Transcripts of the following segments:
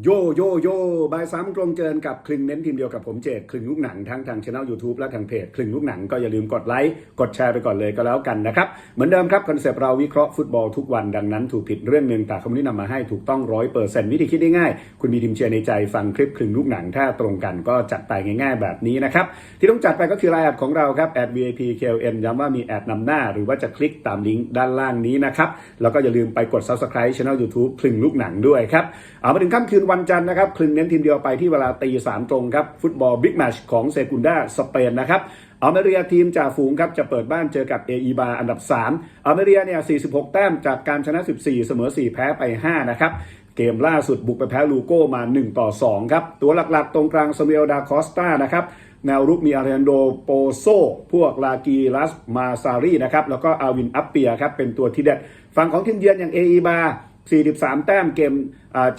โยโยโยบายซ้ำตรงเกินกับคลึงเน้นทีมเดียวกับผมเจดคลึงลูกหนังทั้งทางช่อง YouTube และทางเพจคลึงลูกหนังก็อย่าลืมกดไลค์ กดแชร์ไปก่อนเลยก็แล้วกันนะครับ เหมือนเดิมครับคอนเซปต์เราวิเคราะห์ฟุตบอลทุกวันดังนั้นถูกผิดเรื่องหนึ่งแต่คำนี้นำมาให้ถูกต้องร้อยเปอร์เซ็นต์วิธีคิดได้ง่าย คุณมีทีมเชียร์ในใจฟังคลิปคลึงลูกหนังถ้าตรงกันก็จัดไปง่าย ๆ แบบนี้นะครับที่ต้องจัดไปก็คือไลน์แอดของเราครับแอด VIP KLN ย้ำว่ามีแอดนำหน้า หรือว่าจะคลิกตามลิงก์ด้านล่างนี้นะครับแล้วก็อย่าลืมไปกด Subscribe Channel YouTube คลึงลูกหนังด้วยครับเอามาถึงค่ำคืนวันจันทร์นะครับคลึงเน้นทีมเดียวไปที่เวลาตีสามตรงครับ ฟุตบอลบิ๊กแมชของเซกุนดาสเปนนะครับอเมริกาทีมจ่าฝูงครับจะเปิดบ้านเจอกับเออีบาอันดับ 3 อเมริกาเนี่ย 46 แต้มจากการชนะ 14 เสมอ 4 แพ้ไป 5 นะครับเกมล่าสุดบุกไปแพ้ลูโก้มา 1 ต่อ 2 ครับ ตัวหลักๆ ตรงกลางสเมลดาคอสตานะครับแนวรุกมีอารีนโดโปโซ พวกลากีลัสมาซารีนะครับแล้วก็อาวินอัปเปียครับเป็นตัวที่เด็ดฝั่งของทีมเยือนอย่างเออีบา 43 แต้มเกม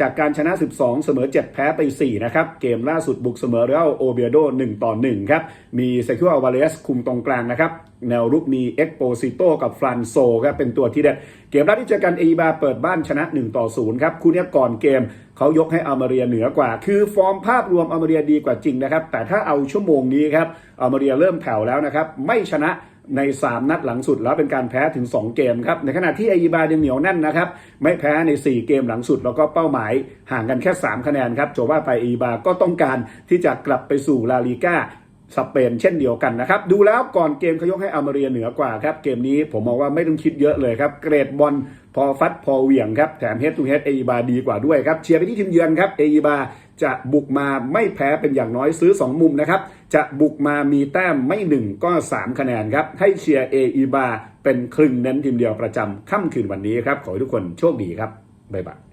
จากการชนะ 12 เสมอ 7 แพ้ไป 4 นะครับ เกมล่าสุดบุกเสมอเรอัลโอเบียโด 1 ต่อ 1 ครับ มีเซคิวอลวาเลสคุมตรงกลางนะครับ แนวรุกมีเอ็กโปซิโตกับฟรานโซครับเป็นตัวที่เด็ด เกมแรกที่เจอกันเอีบาเปิดบ้านชนะ 1 ต่อ 0 ครับ คู่นี้ก่อนเกมเขายกให้อามาเรียเหนือกว่า คือฟอร์มภาพรวมอามาเรียดีกว่าจริงนะครับ แต่ถ้าเอาชั่วโมงนี้ครับอามาเรียเริ่มแผ่วแล้วนะครับ ไม่ชนะ ใน 3 นัดหลังสุดแล้วเป็นการแพ้ถึง 2 เกมครับ ในขณะที่ไอยิบายังเหนียวแน่นนะครับ ไม่แพ้ใน 4 เกมหลังสุด แล้วก็เป้าหมายห่างกันแค่ 3 คะแนนครับโจว่าไปไอยีบาก็ต้องการที่จะกลับไปสู่ลาลีกา สเปนเช่นเดียวกันนะครับ ดูแล้วก่อนเกมเขายกให้อามาเรียเหนือกว่าครับ เกมนี้ผมมองว่าไม่ต้องคิดเยอะเลยครับ เกรดบอลพอฟัดพอเหวี่ยงครับ แถมเฮดทูเฮดเอีบาดีกว่าด้วยครับ เชียร์ไปที่ทีมเยือนครับเอีบาจะบุกมาไม่แพ้เป็นอย่างน้อยซื้อ 2 มุมนะครับ จะบุกมามีแต้มไม่ 1 ก็ 3 คะแนนครับ ให้เชียร์เอีบาเป็นครึ่งเน้นทีมเดียวประจำค่ำคืนวันนี้ครับ ขอให้ทุกคนโชคดีครับบ๊ายบาย